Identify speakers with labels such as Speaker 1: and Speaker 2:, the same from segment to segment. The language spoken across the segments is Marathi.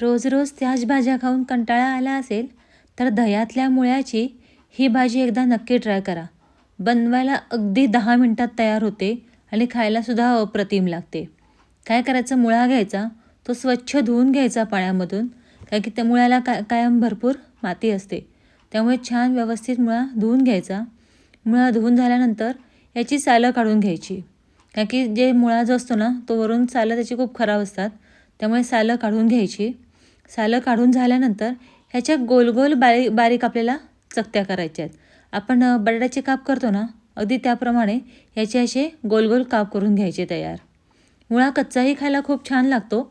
Speaker 1: रोज रोज त्याच भाज्या खाऊन कंटाळा आला असेल तर दह्यातल्या मुळ्याची ही भाजी एकदा नक्की ट्राय करा. बनवायला अगदी दहा मिनटात तयार होते आणि खायलासुद्धा अप्रतिम लागते. काय करायचं मुळा घ्यायचा तो स्वच्छ धुवून घ्यायचा पाण्यामधून कारण की त्या मुळ्याला का कायम भरपूर माती असते. त्यामुळे छान व्यवस्थित मुळा धुवून घ्यायचा. मुळा धुवून झाल्यानंतर याची सालं काढून घ्यायची. कारण की जे मुळा जो असतो ना तो वरून सालं त्याची खूप खराब असतात. त्यामुळे सालं काढून घ्यायची. सालं काढून झाल्यानंतर ह्याच्या गोल गोल बारीक बारीक आपल्याला चकत्या करायच्या आहेत. आपण बटाट्याचे काप करतो ना अगदी त्याप्रमाणे ह्याचे असे गोल गोल काप करून घ्यायचे तयार. मुळा कच्चाही खायला खूप छान लागतो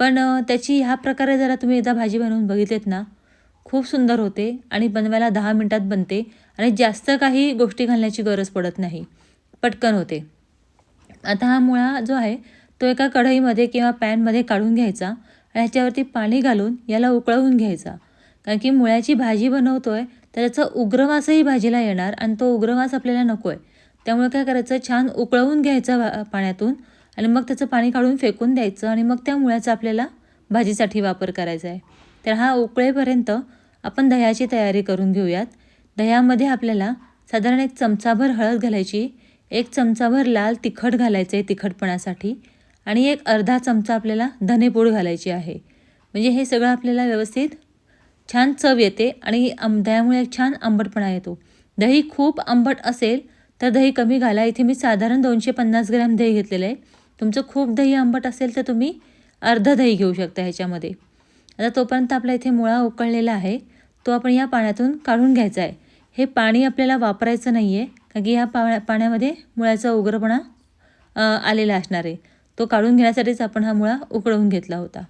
Speaker 1: पण त्याची ह्या प्रकारे जरा तुम्ही एकदा भाजी बनवून बघितलेत ना खूप सुंदर होते आणि बनवायला दहा मिनटात बनते आणि जास्त काही गोष्टी घालण्याची गरज पडत नाही. पटकन होते. आता हा मुळा जो आहे तो एका कढईमध्ये किंवा पॅनमध्ये काढून घ्यायचा आणि ह्याच्यावरती पाणी घालून याला उकळवून घ्यायचा. कारण की मुळ्याची भाजी बनवतो आहे तर त्याचा उग्रवासही भाजीला येणार आणि तो उग्रवास आपल्याला नको आहे त्यामुळे काय करायचं छान उकळवून घ्यायचं पाण्यातून आणि मग त्याचं पाणी काढून फेकून द्यायचं आणि मग त्या मुळ्याचा आपल्याला भाजीसाठी वापर करायचा आहे. तर हा उकळेपर्यंत आपण दह्याची तयारी करून घेऊयात. दह्यामध्ये आपल्याला साधारण एक चमचाभर हळद घालायची एक चमचाभर लाल तिखट घालायचं आहे तिखटपणासाठी. आणि एक अर्धा चमचा आपल्याला धनेपूड घालायची आहे. म्हणजे हे सगळं आपल्याला व्यवस्थित छान चव येते आणि आम दह्यामुळे एक छान आंबटपणा येतो. दही खूप आंबट असेल तर दही कमी घाला. इथे मी साधारण दोनशे पन्नास ग्रॅम दही घेतलेलं आहे. तुमचं खूप दही आंबट असेल तर तुम्ही अर्धं दही घेऊ शकता ह्याच्यामध्ये. आता तोपर्यंत आपला इथे मुळा उकळलेला आहे. तो आपण या पाण्यातून काढून घ्यायचा आहे. हे पाणी आपल्याला वापरायचं नाही आहे कारण की ह्या पा पाण्यामध्ये मुळ्याचा उग्रपणा आलेला असणार आहे. तो काढून घेण्यासाठीच आपण हा मुळा उकळवून घेतला होता.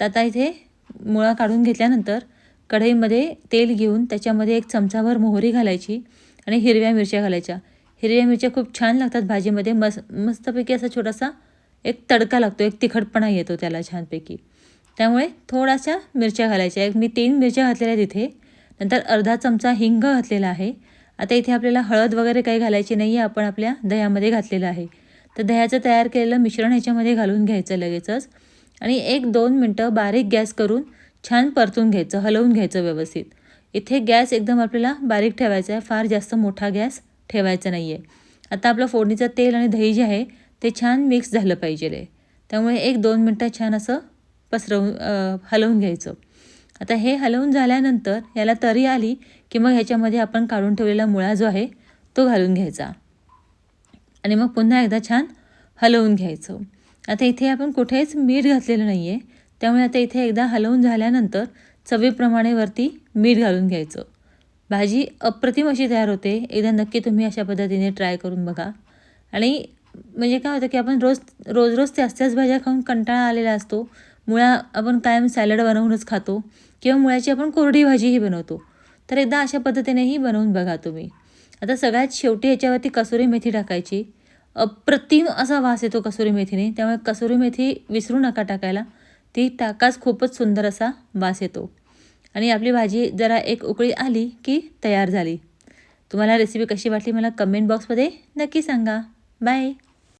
Speaker 1: तर आता इथे मुळा काढून घेतल्यानंतर कढईमध्ये तेल घेऊन त्याच्यामध्ये एक चमचाभर मोहरी घालायची आणि हिरव्या मिरच्या घालायच्या. हिरव्या मिरच्या खूप छान लागतात भाजीमध्ये. मस मस्तपैकी असा छोटासा एक तडका लागतो एक तिखटपणा येतो त्याला छानपैकी. त्यामुळे थोड्याशा मिरच्या घालायच्या. एक मी तीन मिरच्या घातलेल्या आहेत इथे. नंतर अर्धा चमचा हिंग घातलेला आहे. आता इथे आपल्याला हळद वगैरे काही घालायची नाही आहे आपण आपल्या दह्यामध्ये घातलेलं आहे. तर दह्याचं तयार केलेलं मिश्रण ह्याच्यामध्ये घालून घ्यायचं लगेचच. आणि एक दोन मिनटं बारीक गॅस करून छान परतून घ्यायचं हलवून घ्यायचं व्यवस्थित. इथे गॅस एकदम आपल्याला बारीक ठेवायचा आहे फार जास्त मोठा गॅस ठेवायचा नाही आहे आता आपलं फोडणीचं तेल आणि दही जे आहे ते छान मिक्स झालं पाहिजे त्यामुळे एक दोन मिनटं छान असं पसरवून हलवून घ्यायचं. आता हे हलवून झाल्यानंतर याला तरी आली की मग ह्याच्यामध्ये आपण काढून ठेवलेला मुळा जो आहे तो घालून घ्यायचा. आणि मग पुन्हा एकदा छान हलवून घ्यायचं. आता इथे आपण कुठेच मीठ घातलेलं नाही आहे त्यामुळे आता इथे एकदा हलवून झाल्यानंतर चवीप्रमाणे वरती मीठ घालून घ्यायचं. भाजी अप्रतिम अशी तयार होते. एकदा नक्की तुम्ही अशा पद्धतीने ट्राय करून बघा. आणि म्हणजे काय होतं की आपण रोज रोज रोज त्याच त्याच भाज्या खाऊन कंटाळा आलेला असतो. मुळा आपण कायम सॅलड बनवूनच खातो. किंवा मुळ्याची आपण कोरडी भाजीही बनवतो. तर एकदा अशा पद्धतीनेही बनवून बघा तुम्ही. आता सगळ्यात शेवटी याच्यावरती कसुरी मेथी टाकायची. अप्रतिम असा वास येतो कसुरी मेथीने त्यामुळे कसुरी मेथी विसरू नका टाकायला. ती टाकाच खूपच सुंदर असा वास येतो. आणि आपली भाजी जरा एक उकळी आली की तयार झाली. तुम्हाला रेसिपी कशी वाटली मला कमेंट बॉक्समध्ये नक्की सांगा. बाय